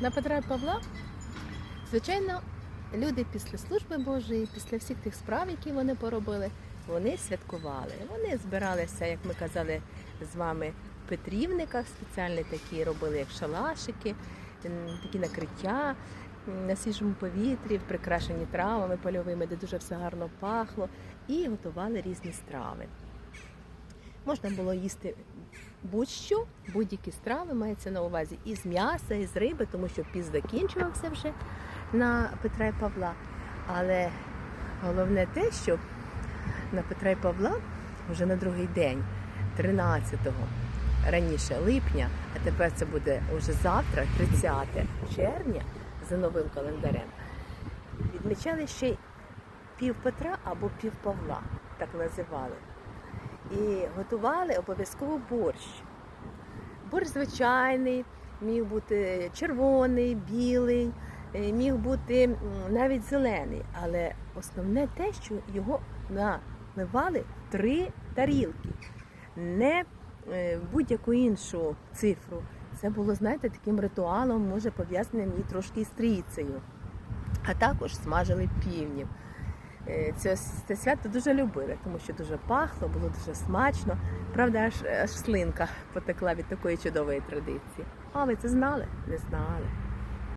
На Петра і Павла, звичайно, люди після служби Божої, після всіх тих справ, які вони поробили, вони святкували. Вони збиралися, як ми казали з вами, в Петрівниках, спеціальні такі робили, як шалашики, такі накриття на свіжому повітрі, прикрашені травами польовими, де дуже все гарно пахло, і готували різні страви. Можна було їсти будь-що, будь-які страви мається на увазі і з м'яса, і з риби, тому що піст закінчувався вже на Петра і Павла. Але головне те, що на Петра і Павла вже на другий день, 13-го, раніше липня, а тепер це буде вже завтра, 30 червня, за новим календарем, відмічали ще пів Петра або пів Павла, так називали. І готували обов'язково борщ. Борщ звичайний, міг бути червоний, білий, е, міг бути навіть зелений. Але основне те, що його наливали три тарілки, не е, будь-яку іншу цифру. Це було, знаєте, таким ритуалом, може пов'язаним і трошки з трійцею. А також смажили півнів. Е, Це, це свято дуже любили, тому що дуже пахло, було дуже смачно. Правда, аж, аж слинка потекла від такої чудової традиції. А ви це знали? Не знали.